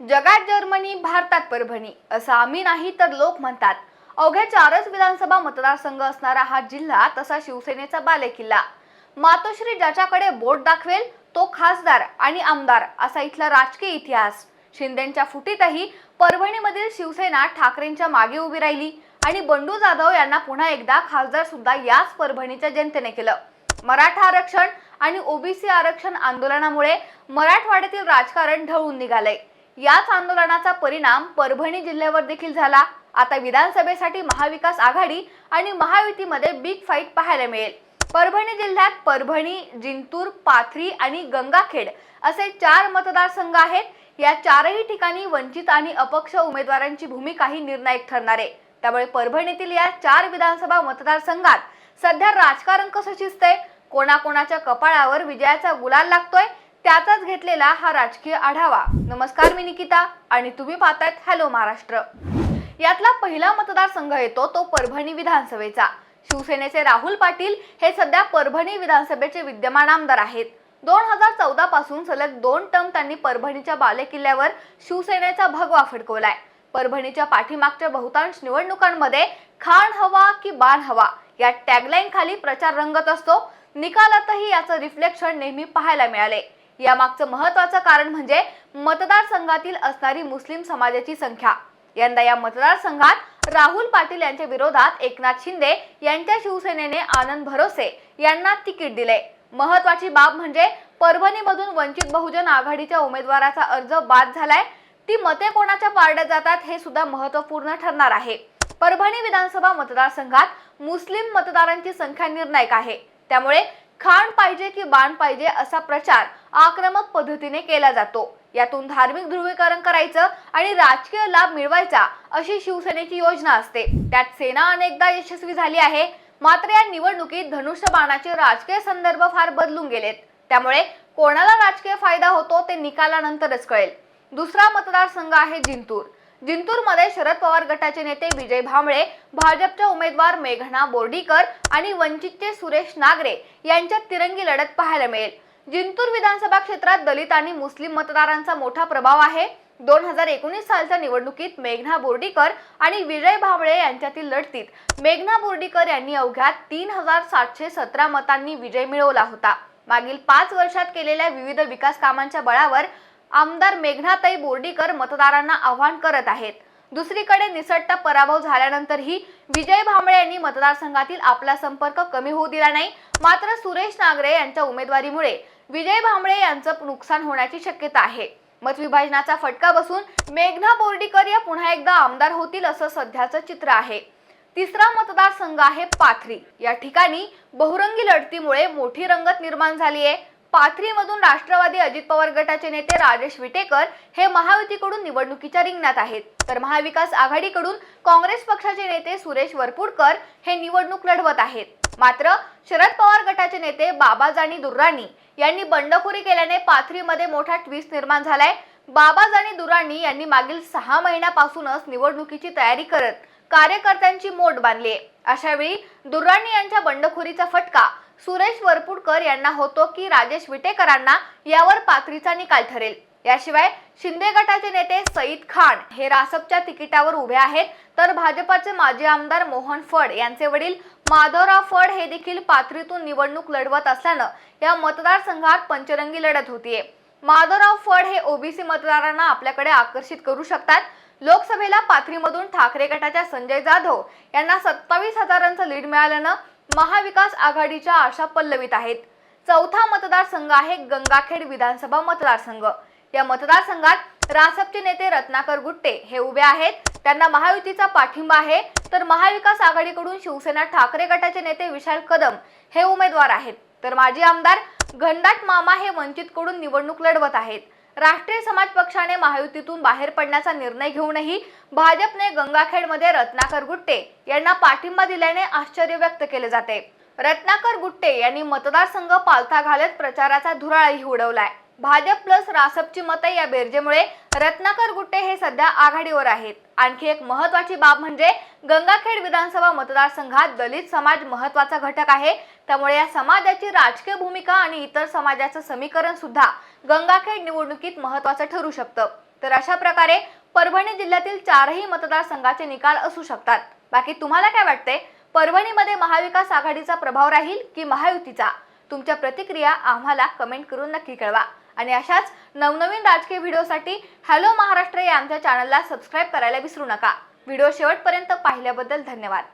जगात जर्मनी भारतात परभणी असं आम्ही नाही तर लोक म्हणतात. अवघ्या चारच विधानसभा मतदारसंघ असणारा हा जिल्हा तसा शिवसेनेचा बालेकिल्ला. मातोश्री ज्याच्याकडे बोट दाखवेल तो खासदार आणि आमदार असा इथला राजकीय इतिहास. शिंदेच्या फुटीतही परभणीमधील शिवसेना ठाकरेंच्या मागे उभी राहिली आणि बंडू जाधव यांना पुन्हा एकदा खासदार सुद्धा याच परभणीच्या जनतेने केलं. मराठा आरक्षण आणि ओबीसी आरक्षण आंदोलनामुळे मराठवाड्यातील राजकारण ढळून निघालंय. याच आंदोलनाचा परिणाम परभणी जिल्ह्यावर देखील झाला. आता विधानसभेसाठी महाविकास आघाडी आणि महायुतीमध्ये बिग फाईट पाहायला मिळेल. परभणी जिल्ह्यात परभणी जिंतूर पाथरी आणि गंगाखेड असे चार मतदारसंघ आहेत. या चारही ठिकाणी वंचित आणि अपक्ष उमेदवारांची भूमिका ही निर्णायक ठरणार आहे. त्यामुळे परभणीतील या चार विधानसभा मतदारसंघात सध्या राजकारण कसं शिजतंय कोणाकोणाच्या कपाळावर विजयाचा गुलाल लागतोय? त्याचाच घेतलेला हा राजकीय आढावा. नमस्कार मी निकिता आणि तुम्ही पाहतायत हॅलो महाराष्ट्र. यातला पहिला मतदारसंघ येतो तो परभणी विधानसभेचा. शिवसेनेचे राहुल पाटील हे सध्या परभणी विधानसभेचे विद्यमान आमदार आहेत. दोन हजार चौदा पासून सलग दोन टर्म त्यांनी परभणीच्या बालेकिल्ल्यावर शिवसेनेचा भगवा फडकवलाय. परभणीच्या पाठीमागच्या बहुतांश निवडणुकांमध्ये खाण हवा की बाण हवा या टॅगलाईन खाली प्रचार रंगत असतो. निकालातही याचं रिफ्लेक्शन नेहमी पाहायला मिळाले. यामागचं महत्वाचं कारण म्हणजे मतदारसंघातील असणारी मुस्लिम समाजाची संख्या. यंदा या मतदारसंघात राहुल पाटील यांच्या विरोधात एकनाथ शिंदे यांच्या शिवसेनेने आनंद भरोसे यांना तिकीट दिले. महत्वाची बाब म्हणजे परभणीमधून वंचित बहुजन आघाडीच्या उमेदवाराचा अर्ज बाद झालाय. ती मते कोणाच्या पारड्यात जातात हे सुद्धा महत्त्वपूर्ण ठरणार आहे. परभणी विधानसभा मतदारसंघात मुस्लिम मतदारांची संख्या निर्णायक आहे. त्यामुळे खाण पाहिजे की बाण पाहिजे असा प्रचार आक्रमक पद्धतीने केला जातो. यातून धार्मिक ध्रुवीकरण करायचं आणि राजकीय लाभ मिळवायचा अशी शिवसेनेची योजना असते. त्यात सेना अनेकदा यशस्वी झाली आहे. मात्र या निवडणुकीत धनुष्यबाणाचे राजकीय संदर्भ फार बदलून गेलेत. त्यामुळे कोणाला राजकीय फायदा होतो ते निकालानंतरच कळेल. दुसरा मतदारसंघ आहे जिंतूर. जिंतूरमध्ये शरद पवार गटाचे नेते विजय भांबळे भाजपच्या उमेदवार मेघना बोर्डीकर आणि वंचितचे सुरेश नागरे यांच्यात तिरंगी लढत पाहायला मिळेल. जिंतूर विधानसभा क्षेत्रात दलित आणि मुस्लिम मतदारांचा मोठा प्रभाव आहे. दोन हजार एकोणीस सालच्या निवडणुकीत मेघना बोर्डीकर आणि विजय भांबळे यांच्यातील लढतीत मेघना बोर्डीकर यांनी अवघ्या तीन हजार सातशे सतरा मतांनी विजय मिळवला होता. मागील पाच वर्षात केलेल्या विविध विकास कामांच्या बळावर आमदार मेघनाताई बोर्डीकर मतदारांना आव्हान करत आहेत. दुसरीकडे निसटता पराभव झाल्यानंतरही विजय भांबळे यांनी मतदारसंघातील आपला संपर्क कमी होऊ दिला नाही. मात्र सुरेश नागरे यांच्या उमेदवारीमुळे विजय भांबळे यांचं नुकसान होण्याची शक्यता आहे. मतविभाजनाचा फटका बसून मेघना बोर्डीकर या पुन्हा एकदा आमदार होतील असं सध्याचं चित्र आहे. तिसरा मतदारसंघ आहे पाथरी. या ठिकाणी बहुरंगी लढतीमुळे मोठी रंगत निर्माण झाली आहे. पाथरीमधून राष्ट्रवादी अजित पवार गटाचे नेते राजेश विटेकर हे महायुतीकडून निवडणुकीच्या रिंगणात आहेत. तर महाविकास आघाडीकडून काँग्रेस पक्षाचे नेते सुरेश वरपुडकर हे निवडणूक लढवत आहेत. मात्र शरद पवार गटाचे नेते बाबाजानी दुर्राणी यांनी बंडखोरी केल्याने पाथरीमध्ये मोठा ट्विस्ट निर्माण झालाय. बाबाजानी दुर्राणी यांनी मागील सहा महिन्यापासूनच निवडणुकीची तयारी करत कार्यकर्त्यांची मोठ बांधली आहे. अशावेळी दुर्राणी यांच्या बंडखोरीचा फटका सुरेश वरपुडकर यांना होतो की राजेश विटेकरांना यावर पाथरीचा निकाल ठरेल. याशिवाय शिंदे गटाचे नेते सईद खान हे रासपच्या तिकिटावर उभे आहेत. तर भाजपाचे माजी आमदार मोहन फड यांचे वडील माधवराव फड हे देखील पाथरीतून निवडणूक लढवत असल्यानं या मतदारसंघात पंचरंगी लढत होतीये. माधवराव फड हे ओबीसी मतदारांना आपल्याकडे आकर्षित करू शकतात. लोकसभेला पाथरीमधून ठाकरे गटाच्या संजय जाधव यांना सत्तावीस हजारांचं लीड मिळाल्यानं महाविकास आघाडीच्या आशा पल्लवीत आहेत. चौथा मतदारसंघ आहे गंगाखेड विधानसभा मतदारसंघ. या मतदारसंघात रासपचे नेते रत्नाकर गुट्टे हे उभे आहेत. त्यांना महायुतीचा पाठिंबा आहे. तर महाविकास आघाडीकडून शिवसेना ठाकरे गटाचे नेते विशाल कदम हे उमेदवार आहेत. तर माजी आमदार घनदाट मामा हे वंचितकडून निवडणूक लढवत आहेत. राष्ट्रीय समाज पक्षाने महायुतीतून बाहेर पडण्याचा निर्णय घेऊनही भाजपने गंगाखेडमध्ये रत्नाकर गुट्टे यांना पाठिंबा दिल्याने आश्चर्य व्यक्त केले जाते. रत्नाकर गुट्टे यांनी मतदारसंघ पालथा घालत प्रचाराचा धुराळही उडवलाय. भाजप प्लस रासपची मतं या बेरजेमुळे रत्नाकर गुट्टे हे सध्या आघाडीवर आहेत. आणखी एक महत्वाची बाब म्हणजे गंगाखेड विधानसभा मतदारसंघात दलित समाज महत्त्वाचा घटक आहे. त्यामुळे या समाजाची राजकीय भूमिका आणि इतर समाजाचं समीकरण सुद्धा गंगाखेड निवडणुकीत महत्वाचं ठरू शकतं. तर अशा प्रकारे परभणी जिल्ह्यातील चारही मतदारसंघाचे निकाल असू शकतात. बाकी तुम्हाला काय वाटते परभणीमध्ये महाविकास आघाडीचा प्रभाव राहील की महायुतीचा? तुमच्या प्रतिक्रिया आम्हाला कमेंट करून नक्की कळवा. आणि अशाच नवनवीन राजकीय व्हिडिओसाठी हॅलो महाराष्ट्र या आमच्या चॅनलला सबस्क्राईब करायला विसरू नका. व्हिडिओ शेवटपर्यंत पाहिल्याबद्दल धन्यवाद.